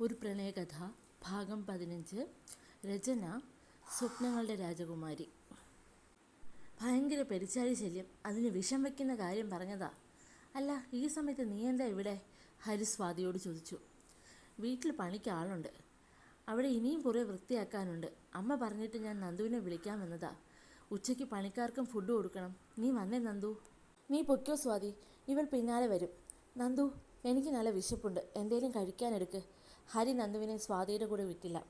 ഒരു പ്രണയകഥ ഭാഗം പതിനഞ്ച്. രചന സ്വപ്നങ്ങളുടെ രാജകുമാരി. ഭയങ്കര പെരിച്ചാഴി ശല്യം. അതിന് വിഷം വയ്ക്കുന്ന കാര്യം പറഞ്ഞതാ. അല്ല ഈ സമയത്ത് നീ എന്താ ഇവിടെ? ഹരി സ്വാതിയോട് ചോദിച്ചു. വീട്ടിൽ പണിക്ക് ആളുണ്ട്. അവിടെ ഇനിയും കുറേ വൃത്തിയാക്കാനുണ്ട്. അമ്മ പറഞ്ഞിട്ട് ഞാൻ നന്ദുവിനെ വിളിക്കാൻ വന്നതാ ഉച്ചയ്ക്ക് പണിക്കാർക്കും ഫുഡ് കൊടുക്കണം. നീ വന്നേ നന്ദു. നീ പൊയ്ക്കോ സ്വാതി. ഇവൾ പിന്നാലെ വരും. നന്ദു എനിക്ക് നല്ല വിശപ്പുണ്ട്. എന്തേലും കഴിക്കാനെടുക്ക്. ഹരി നന്ദുവിനെ സ്വാതിയുടെ കൂടെ വിട്ടില്ല.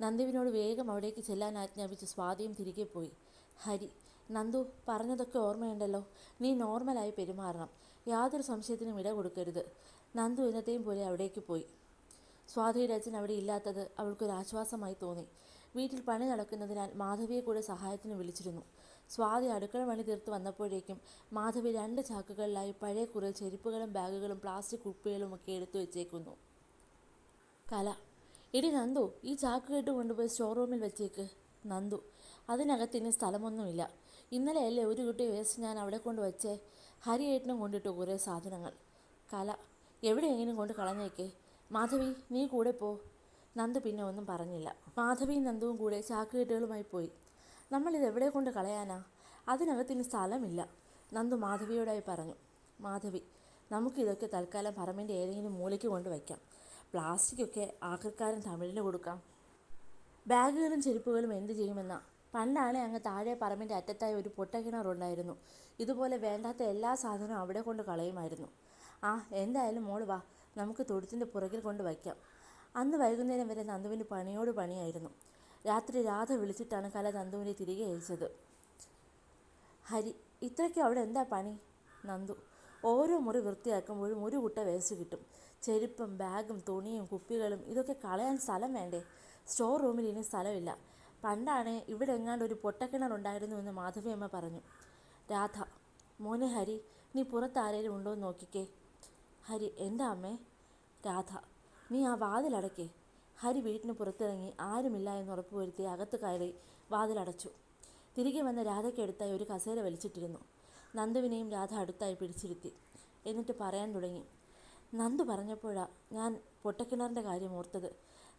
നന്ദുവിനോട് വേഗം അവിടേക്ക് ചെല്ലാൻ ആജ്ഞാപിച്ച് സ്വാതിയും തിരികെ പോയി. ഹരി നന്ദു പറഞ്ഞതൊക്കെ ഓർമ്മയുണ്ടല്ലോ. നീ നോർമലായി പെരുമാറണം. യാതൊരു സംശയത്തിനും ഇട കൊടുക്കരുത്. നന്ദു എന്നത്തെയും പോലെ അവിടേക്ക് പോയി. സ്വാതിയുടെ അച്ഛൻ അവിടെ ഇല്ലാത്തത് അവൾക്കൊരു ആശ്വാസമായി തോന്നി. വീട്ടിൽ പണി നടക്കുന്നതിനാൽ മാധവിയെ കൂടെ സഹായത്തിന് വിളിച്ചിരുന്നു. സ്വാതി അടുക്കള പണി തീർത്ത് വന്നപ്പോഴേക്കും മാധവി രണ്ട് ചാക്കുകളിലായി പഴയ കുറേ ചെരുപ്പുകളും ബാഗുകളും പ്ലാസ്റ്റിക് കുപ്പികളും ഒക്കെ എടുത്തു വെച്ചേക്കുന്നു. കല. എടി നന്ദു ഈ ചാക്ക് കെട്ട് കൊണ്ടുപോയി സ്റ്റോർ റൂമിൽ വെച്ചേക്ക്. നന്ദു അതിനകത്ത് ഇനി സ്ഥലമൊന്നുമില്ല. ഇന്നലെയല്ലേ ഒരു കുട്ടി വേസ്റ്റ് ഞാൻ അവിടെ കൊണ്ട് വെച്ചേ? ഹരിയേട്ടനും കൊണ്ടിട്ടു കുറേ സാധനങ്ങൾ. കല എവിടെയെങ്കിലും കൊണ്ട് കളഞ്ഞേക്ക്. മാധവി നീ കൂടെ പോ. നന്ദു പിന്നെ ഒന്നും പറഞ്ഞില്ല. മാധവിയും നന്ദുവും കൂടെ ചാക്കുകെട്ടുകളുമായി പോയി. നമ്മളിത് എവിടെ കൊണ്ട് കളയാനാ? അതിനകത്ത് ഇനി സ്ഥലമില്ല നന്ദു മാധവിയോടായി പറഞ്ഞു. മാധവി നമുക്കിതൊക്കെ തൽക്കാലം പറമ്പിന്റെ ഏതെങ്കിലും മൂലയ്ക്ക് കൊണ്ട് വയ്ക്കാം. പ്ലാസ്റ്റിക്കൊക്കെ ആക്രിക്കാരൻ തമിഴിന് കൊടുക്കാം. ബാഗുകളും ചെരുപ്പുകളും എന്ത് ചെയ്യുമെന്ന? പണ്ടാണ് അങ്ങ് താഴെ പറമ്പിന്റെ അറ്റത്തായി ഒരു പൊട്ടക്കിണറുണ്ടായിരുന്നു. ഇതുപോലെ വേണ്ടാത്ത എല്ലാ സാധനവും അവിടെ കൊണ്ട് കളയുമായിരുന്നു. ആ എന്തായാലും മോൾ വാ നമുക്ക് തൊഴുത്തിന്റെ പുറകിൽ കൊണ്ട് വയ്ക്കാം. അന്ന് വൈകുന്നേരം വരെ നന്ദുവിന് പണിയോട് പണിയായിരുന്നു. രാത്രി രാധ വിളിച്ചിട്ടാണ് കല നന്ദുവിനെ തിരികെ അയച്ചത്. ഹരി ഇത്രയ്ക്കും അവിടെ എന്താ പണി? നന്ദു ഓരോ മുറി വൃത്തിയാക്കുമ്പോഴും ഒരു കുട്ട വേസ്റ്റ് കിട്ടും. ചെരുപ്പും ബാഗും തുണിയും കുപ്പികളും ഇതൊക്കെ കളയാൻ സ്ഥലം വേണ്ടേ? സ്റ്റോർ റൂമിൽ ഇനി സ്ഥലമില്ല. പണ്ടാണ് ഇവിടെ എങ്ങാണ്ട് ഒരു പൊട്ടക്കിണർ ഉണ്ടായിരുന്നു എന്ന് മാധവിയമ്മ പറഞ്ഞു. രാധ മോനെ ഹരി നീ പുറത്ത് ആരേലും ഉണ്ടോ എന്ന് നോക്കിക്കേ. ഹരി എന്താ അമ്മേ? രാധ നീ ആ വാതിലടക്കേ ഹരി വീട്ടിന് പുറത്തിറങ്ങി ആരുമില്ല എന്ന് ഉറപ്പുവരുത്തി അകത്ത് കയറി വാതിലടച്ചു തിരികെ വന്ന രാധയ്ക്കടുത്തായി ഒരു കസേര വലിച്ചിട്ടിരുന്നു. നന്ദുവിനെയും രാധ അടുത്തായി പിടിച്ചിരുത്തി. എന്നിട്ട് പറയാൻ തുടങ്ങി. നന്ദു പറഞ്ഞപ്പോഴാ ഞാൻ പൊട്ടക്കിണറിന്റെ കാര്യം ഓർത്തത്.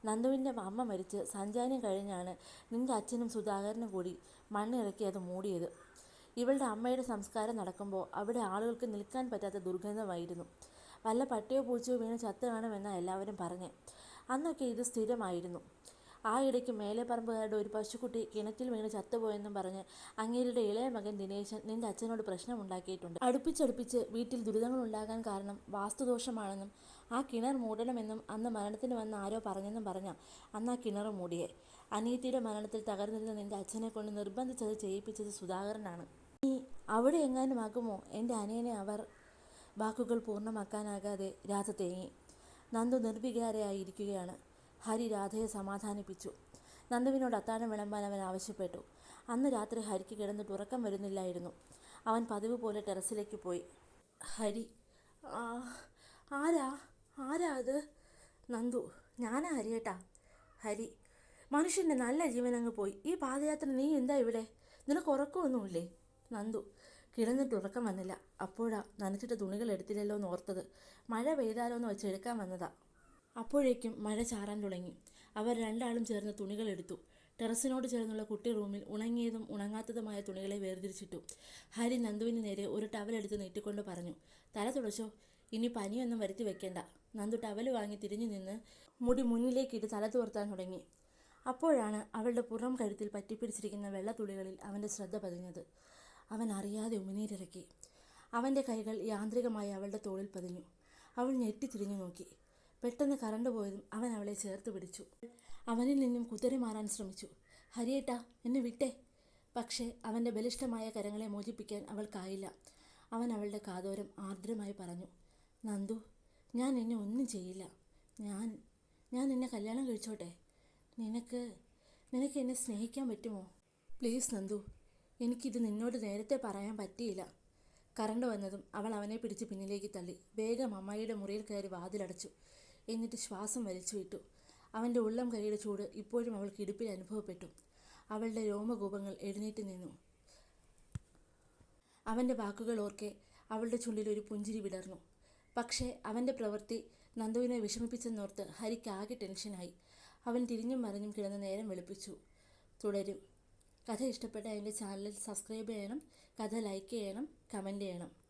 നന്ദുവിന്റെ അമ്മ മരിച്ച് സഞ്ചാരം കഴിഞ്ഞാണ് നിന്റെ അച്ഛനും സുധാകരനും കൂടി മണ്ണിറക്കി അത് മൂടിയത്. ഇവളുടെ അമ്മയുടെ സംസ്കാരം നടക്കുമ്പോൾ അവിടെ ആളുകൾക്ക് നിൽക്കാൻ പറ്റാത്ത ദുർഗന്ധമായിരുന്നു. വല്ല പട്ടിയോ പൂച്ചയോ വീണ് ചത്ത് എല്ലാവരും പറഞ്ഞേ. അന്നൊക്കെ ഇത് സ്ഥിരമായിരുന്നു. ആ ഇടയ്ക്ക് മേലെ പറമ്പുകാരുടെ ഒരു പശുക്കുട്ടി കിണറ്റിൽ വീണ് ചത്തുപോയെന്നും പറഞ്ഞ് അങ്ങേരുടെ ഇളയ മകൻ ദിനേശൻ നിന്റെ അച്ഛനോട് പ്രശ്നമുണ്ടാക്കിയിട്ടുണ്ട്. അടുപ്പിച്ചടുപ്പിച്ച് വീട്ടിൽ ദുരിതങ്ങൾ ഉണ്ടാകാൻ കാരണം വാസ്തുദോഷമാണെന്നും ആ കിണർ മൂടണമെന്നും അന്ന് മരണത്തിന് വന്ന ആരോ പറഞ്ഞെന്നും പറഞ്ഞ അന്ന് ആ കിണർ മൂടിയെ. അനിയത്തിയുടെ മരണത്തിൽ തകർന്നിരുന്ന നിന്റെ അച്ഛനെ കൊണ്ട് നിർബന്ധിച്ചത് ചെയ്യിപ്പിച്ചത് സുധാകരനാണ്. നീ അവിടെ എങ്ങാനും ആക്കുമോ എന്റെ അനിയനെ അവർ വാക്കുകൾ പൂർണമാക്കാനാകാതെ രാധ തേങ്ങി. നന്ദു നിർവികാരയായിരിക്കുകയാണ്. ഹരി രാധയെ സമാധാനിപ്പിച്ചു. നന്ദുവിനോട് അത്താഴം വിളമ്പാൻ അവൻ ആവശ്യപ്പെട്ടു. അന്ന് രാത്രി ഹരിക്ക് കിടന്നിട്ട് ഉറക്കം വരുന്നില്ലായിരുന്നു. അവൻ പതിവ് പോലെ ടെറസിലേക്ക് പോയി. ഹരി ആരാ? ആരാ അത്? നന്ദു ഞാനാ ഹരിയേട്ടാ. ഹരി മനുഷ്യന്റെ നല്ല ജീവൻ അങ്ങ് പോയി. ഈ പാദയാത്ര നീ എന്താ ഇവിടെ? നിനക്ക് ഉറക്കമൊന്നുമില്ലേ? നന്ദു കിടന്നിട്ട് ഉറക്കം വന്നില്ല. അപ്പോഴാ നനച്ചിട്ട് തുണികൾ എടുത്തില്ലല്ലോ എന്ന് ഓർത്തത്. മഴ പെയ്താലോ എന്ന് വെച്ച് എടുക്കാൻ വന്നതാ. അപ്പോഴേക്കും മഴ ചാറാൻ തുടങ്ങി. അവർ രണ്ടാളും ചേർന്ന് തുണികൾ എടുത്തു. ടെറസിനോട് ചേർന്നുള്ള കുട്ടി റൂമിൽ ഉണങ്ങിയതും ഉണങ്ങാത്തതുമായ തുണികളെ വേർതിരിച്ചിട്ടു. ഹരി നന്ദുവിന് നേരെ ഒരു ടവലെടുത്ത് നീട്ടിക്കൊണ്ട് പറഞ്ഞു തല തുടച്ചോ. ഇനി പനിയൊന്നും വരുത്തി വെക്കേണ്ട. നന്ദു ടവൽ വാങ്ങി തിരിഞ്ഞു നിന്ന് മുടി മുന്നിലേക്കിട്ട് തല തോർത്താൻ തുടങ്ങി. അപ്പോഴാണ് അവളുടെ പുറം കഴുത്തിൽ പറ്റിപ്പിടിച്ചിരിക്കുന്ന വെള്ളത്തുള്ളികളിൽ അവന്റെ ശ്രദ്ധ പതിഞ്ഞത്. അവൻ അറിയാതെ ഉമിനീരിറക്കി. അവന്റെ കൈകൾ യാന്ത്രികമായി അവളുടെ തോളിൽ പതിഞ്ഞു. അവൾ ഞെട്ടിത്തിരിഞ്ഞു നോക്കി പെട്ടെന്ന് കറണ്ട് പോയതും അവൻ അവളെ ചേർത്ത് പിടിച്ചു. അവനിൽ നിന്നും കുതിരി മാറാൻ ശ്രമിച്ചു. ഹരിയേട്ടാ എന്നെ വിട്ടേ. പക്ഷേ അവന്റെ ബലിഷ്ഠമായ കരങ്ങളെ മോചിപ്പിക്കാൻ അവൾക്കായില്ല. അവൻ അവളുടെ കാതോരം ആർദ്രമായി പറഞ്ഞു നന്ദു ഞാൻ എന്നെ ഒന്നും ചെയ്യില്ല. ഞാൻ ഞാൻ നിന്നെ കല്യാണം കഴിച്ചോട്ടെ. നിനക്ക് നിനക്ക് എന്നെ സ്നേഹിക്കാൻ പറ്റുമോ? പ്ലീസ് നന്ദു എനിക്കിത് നിന്നോട് നേരത്തെ പറയാൻ പറ്റിയില്ല. കറണ്ട് വന്നതും അവൾ അവനെ പിടിച്ച് പിന്നിലേക്ക് തള്ളി. വേഗം അമ്മായിയുടെ മുറിയിൽ കയറി വാതിലടച്ചു. എന്നിട്ട് ശ്വാസം വലിച്ചു വിട്ടു. അവന്റെ ഉള്ളം കൈയുടെ ചൂട് ഇപ്പോഴും അവൾക്ക് ഇടുപ്പിൽ അനുഭവപ്പെട്ടു. അവളുടെ രോമകൂപങ്ങൾ എഴുന്നേറ്റ് നിന്നു. അവന്റെ വാക്കുകൾ ഓർക്കെ അവളുടെ ചുണ്ടിൽ ഒരു പുഞ്ചിരി വിടർന്നു. പക്ഷേ അവന്റെ പ്രവൃത്തി നന്ദുവിനെ വിഷമിപ്പിച്ചെന്നോർത്ത് ഹരിക്ക് ആകെ ടെൻഷനായി. അവൻ തിരിഞ്ഞും മറിഞ്ഞും കിടന്ന് നേരം വെളുപ്പിച്ചു. തുടരും. കഥ ഇഷ്ടപ്പെട്ട എന്റെ ചാനൽ സബ്സ്ക്രൈബ് ചെയ്യണം കഥ ലൈക്ക് ചെയ്യണം കമന്റ് ചെയ്യണം.